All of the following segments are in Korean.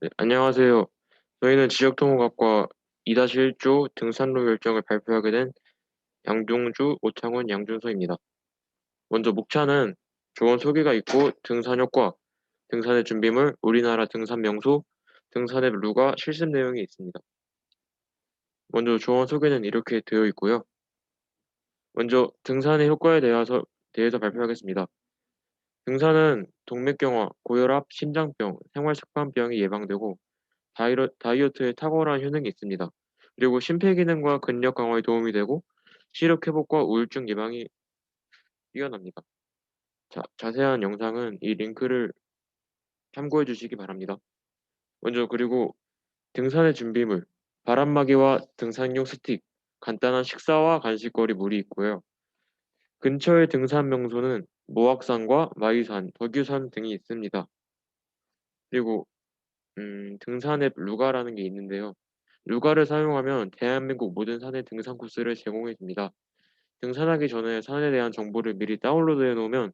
네, 안녕하세요. 저희는 지역토목학과 2-1조 등산로 결정을 발표하게 된 양종주, 오창훈, 양준서입니다. 먼저 목차는 조언 소개가 있고 등산 효과, 등산의 준비물, 우리나라 등산 명소, 등산의 루가 실습 내용이 있습니다. 먼저 조언 소개는 이렇게 되어 있고요. 먼저 등산의 효과에 대해서, 대해서 발표하겠습니다. 등산은 동맥경화, 고혈압, 심장병, 생활습관병이 예방되고 다이러, 다이어트에 탁월한 효능이 있습니다. 그리고 심폐기능과 근력 강화에 도움이 되고 시력 회복과 우울증 예방이 뛰어납니다. 자, 자세한 영상은 이 링크를 참고해 주시기 바랍니다. 먼저 그리고 등산의 준비물, 바람막이와 등산용 스틱, 간단한 식사와 간식거리 물이 있고요. 근처의 등산 명소는 모악산과 마이산, 덕유산 등이 있습니다. 그리고 음, 등산 앱 루가라는 게 있는데요. 루가를 사용하면 대한민국 모든 산의 등산 코스를 제공해 줍니다. 등산하기 전에 산에 대한 정보를 미리 다운로드 해 놓으면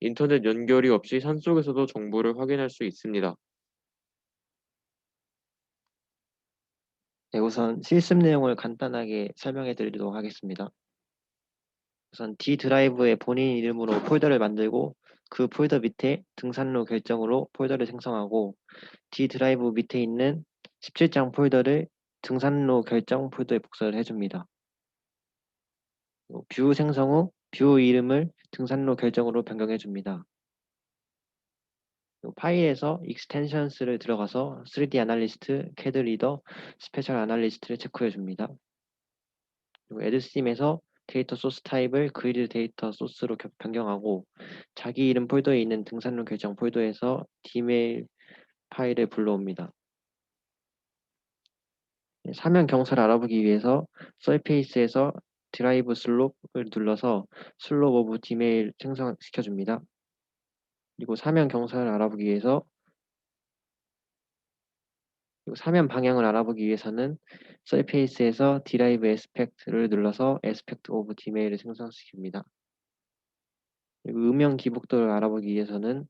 인터넷 연결이 없이 산 속에서도 정보를 확인할 수 있습니다. 네, 우선 실습 내용을 간단하게 설명해 드리도록 하겠습니다. 우선 D 드라이브에 본인 이름으로 폴더를 만들고 그 폴더 밑에 등산로 결정으로 폴더를 생성하고 D 드라이브 밑에 있는 17장 폴더를 등산로 결정 폴더에 복사를 해줍니다. 뷰 생성 후 뷰 이름을 등산로 결정으로 변경해 줍니다. 파일에서 익스텐션스를 들어가서 3D 아날리스트, 캐드 리더, 스페셜 아날리스트를 체크해 줍니다. 그리고 에드심에서 데이터 소스 타입을 그리드 데이터 소스로 변경하고 자기 이름 폴더에 있는 등산로 결정 폴더에서 디메일 파일을 불러옵니다. 네, 사면 경사를 알아보기 위해서 서페이스에서 드라이브 슬롭을 눌러서 슬롭 오브 디메일 생성시켜 줍니다. 그리고 사면 경사를 알아보기 위해서 사면 방향을 알아보기 위해서는 서페이스에서 디라이브 에스펙트를 눌러서 에스펙트 오브 디메일을 생성시킵니다. 그리고 음영 기복도를 알아보기 위해서는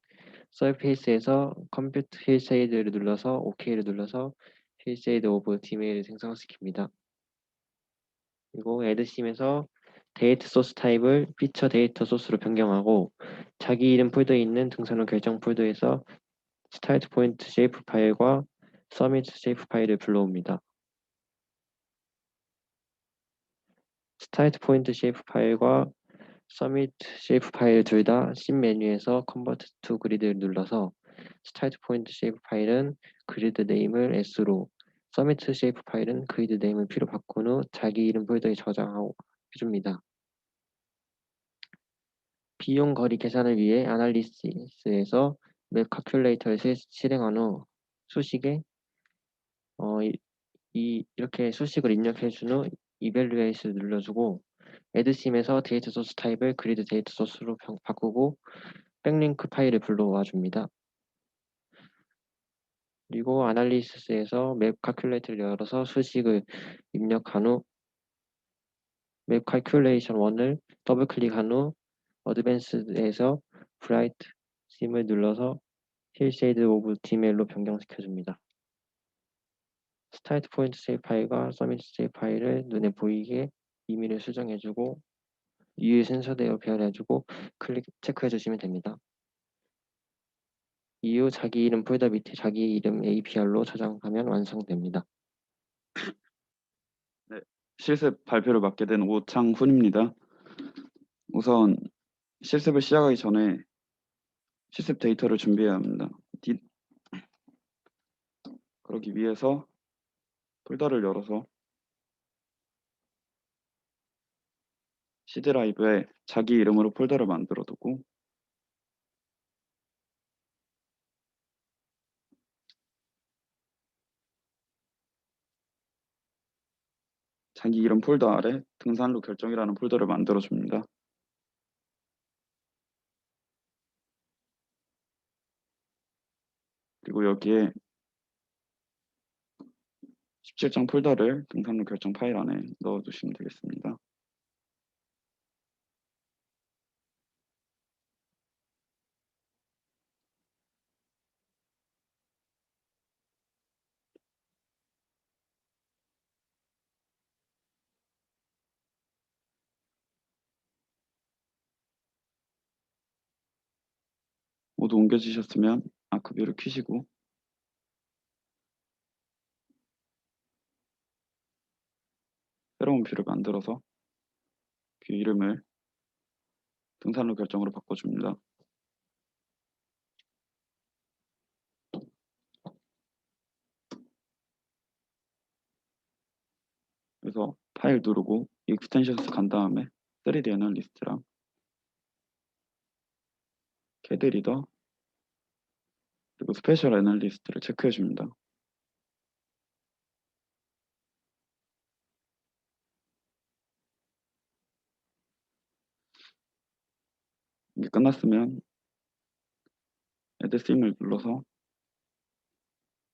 서페이스에서 컴퓨트 힐세이드를 눌러서 OK를 눌러서 힐세이드 오브 디메일을 생성시킵니다. 그리고 에드심에서 데이트 소스 타입을 피처 데이터 소스로 변경하고 자기 이름 폴더에 있는 등산로 결정 폴더에서 스타트 포인트 쉐이프 파일과 서밋 쉐이프 파일을 불러옵니다. 스타트 포인트 쉐이프 파일과 서밋 쉐이프 파일 둘 다 신 메뉴에서 컨버트 투 그리드를 눌러서 스타트 포인트 쉐이프 파일은 그리드 네임을 S로 서밋 쉐이프 파일은 그리드 네임을 P로 바꾼 후 자기 이름 폴더에 저장하고 해줍니다. 비용 거리 계산을 위해 아날리시스에서 맵 카큘레이터를 실행한 후 수식에 어, 이, 이, 이렇게 수식을 입력해 준후 이벨루에이트를 눌러주고 에드심에서 데이터 소스 타입을 그리드 데이터 소스로 바꾸고 백링크 파일을 불러와 줍니다. 그리고 아날리시스에서 맵 카큘레이터를 열어서 수식을 입력한 후 맵 칼큘레이션 1을 더블 클릭한 후 어드밴스드에서 브라이트 심을 눌러서 힐 쉐이드 오브 디메일로 변경시켜 줍니다. 스타트 포인트 세이프 파일과 서밋 세이프 파일을 눈에 보이게 이미를 수정해주고 위에 순서대로 배열해주고 클릭 체크해 주시면 됩니다. 이후 자기 이름 폴더 밑에 자기 이름 APR로 저장하면 완성됩니다. 실습 발표를 맡게 된 오창훈입니다. 우선 실습을 시작하기 전에 실습 데이터를 준비해야 합니다. 디... 그러기 위해서 폴더를 열어서 C 드라이브에 자기 이름으로 폴더를 만들어 두고 자기 이름 폴더 아래 등산로 결정이라는 폴더를 만들어 줍니다. 그리고 여기에 실정 폴더를 등산로 결정 파일 안에 넣어주시면 되겠습니다. 모두 옮겨주셨으면 아크뷰를 키시고 새로운 뷰를 만들어서 뷰 이름을 등산로 결정으로 바꿔줍니다. 그래서 파일 누르고 익스텐션스 간 다음에 3D 애널 리스트랑 캐드 리더 그리고 스페셜 애널리스트를 체크해 줍니다. 이게 끝났으면 애드 심을 눌러서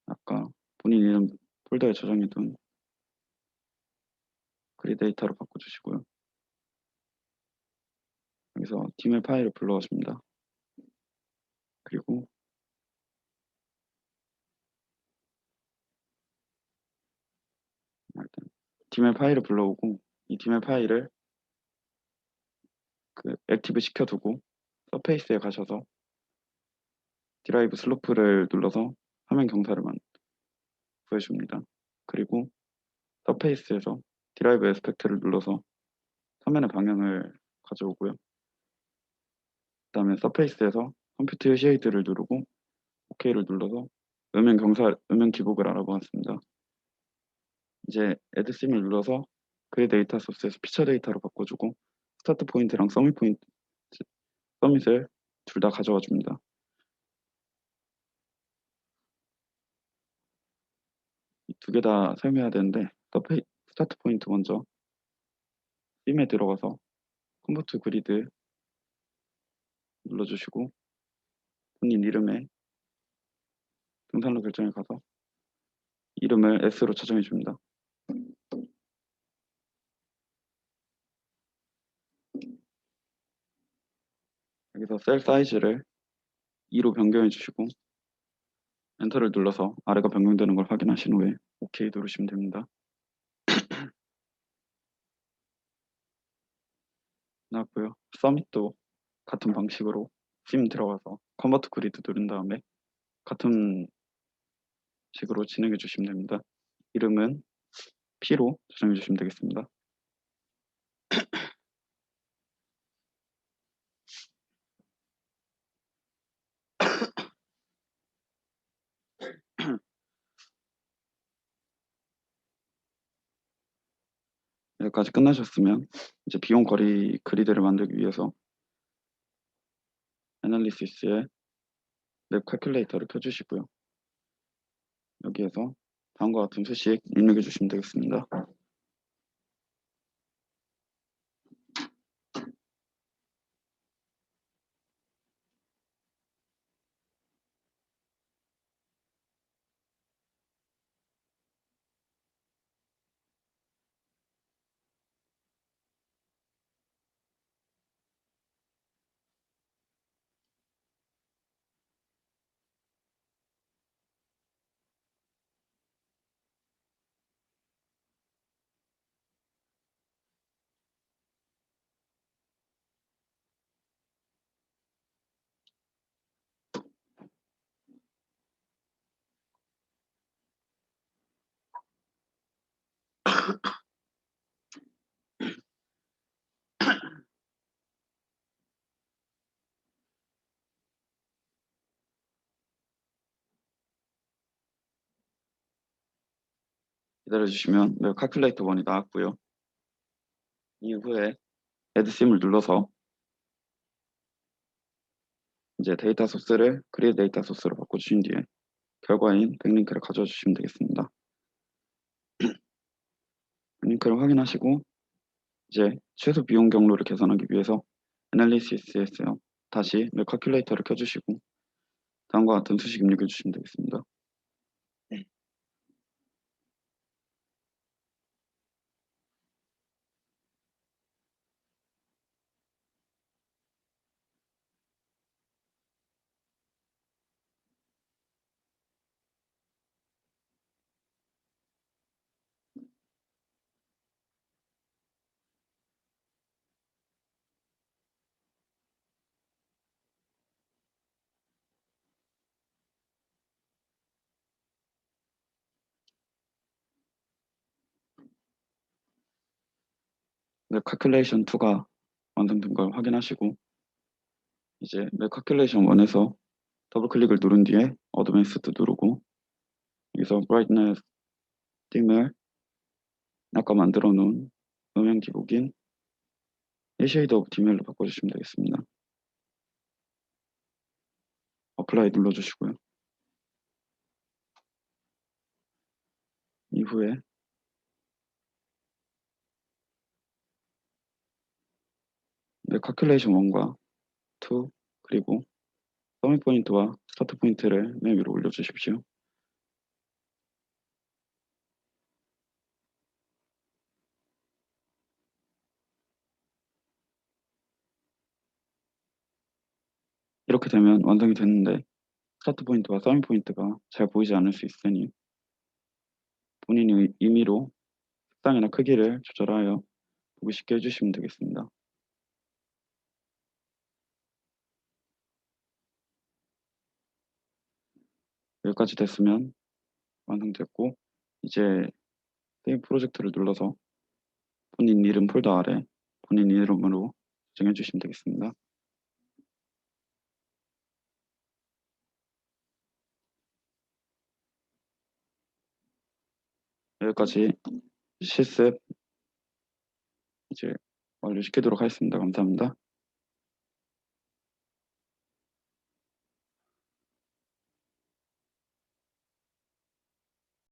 아까 본인 이름 폴더에 저장해둔 그리 데이터로 바꿔주시고요. 여기서 디멜 파일을 불러줍니다. 그리고 일단 디멜 파일을 불러오고 이 디멜 파일을 그 액티브 시켜두고 서페이스에 가셔서 드라이브 슬로프를 눌러서 화면 경사를 만 구해줍니다. 그리고 서페이스에서 드라이브 에스펙트를 눌러서 화면의 방향을 가져오고요. 그 다음에 서페이스에서 컴퓨터 쉐이드를 누르고 OK를 눌러서 음영 경사, 음영 기복을 알아보았습니다. 이제 애드 심을 눌러서 그의 데이터 소스에서 피처 데이터로 바꿔주고 스타트 포인트랑 서밋 포인트, 서밋을 둘 다 가져와 줍니다. 두 개 다 사용해야 되는데 스타트 포인트 먼저 심에 들어가서 컴버트 그리드 눌러주시고 본인 이름에 등산로 결정에 가서 이름을 S로 저장해 줍니다. 여기서 셀 사이즈를 2로 변경해 주시고 엔터를 눌러서 아래가 변경되는 걸 확인하신 후에 OK 누르시면 됩니다. 나왔고요. 서밋도 같은 방식으로 심 들어가서 컨버트 그리드 누른 다음에 같은 식으로 진행해 주시면 됩니다. 이름은 P로 저장해 주시면 되겠습니다. 여기까지 끝나셨으면 이제 비용 거리 그리드를 만들기 위해서 애널리시스에 랩 칼큘레이터를 켜주시고요. 여기에서 다음과 같은 수식 입력해 주시면 되겠습니다. 기다려주시면 웹 칼큘레이터 원이 나왔고요. 이후에 애드심을 눌러서 이제 데이터 소스를 그리드 데이터 소스로 바꿔주신 뒤에 결과인 백링크를 가져와 주시면 되겠습니다. 백링크를 확인하시고 이제 최소 비용 경로를 계산하기 위해서 애널리시스에서 다시 웹 칼큘레이터를 켜주시고 다음과 같은 수식 입력해 주시면 되겠습니다. 웹 calculation 2가 완성된 걸 확인하시고 이제 웹 calculation 1에서 더블 클릭을 누른 뒤에 어드밴스드 누르고 여기서 brightness dim을 아까 만들어 놓은 음영 기복인 1쉐이드 오브 디멜로 바꿔주시면 되겠습니다. 어플라이 눌러주시고요. 이후에 calculation 1과 2 그리고 서밋 포인트와 스타트 포인트를 맨 위로 올려주십시오. 이렇게 되면 완성이 됐는데 스타트 포인트와 서밋 포인트가 잘 보이지 않을 수 있으니 본인이 임의로 색상이나 크기를 조절하여 보기 쉽게 해주시면 되겠습니다. 여기까지 됐으면 완성됐고 이제 세이브 프로젝트를 눌러서 본인 이름 폴더 아래 본인 이름으로 정해 주시면 되겠습니다. 여기까지 실습 이제 완료시키도록 하겠습니다. 감사합니다.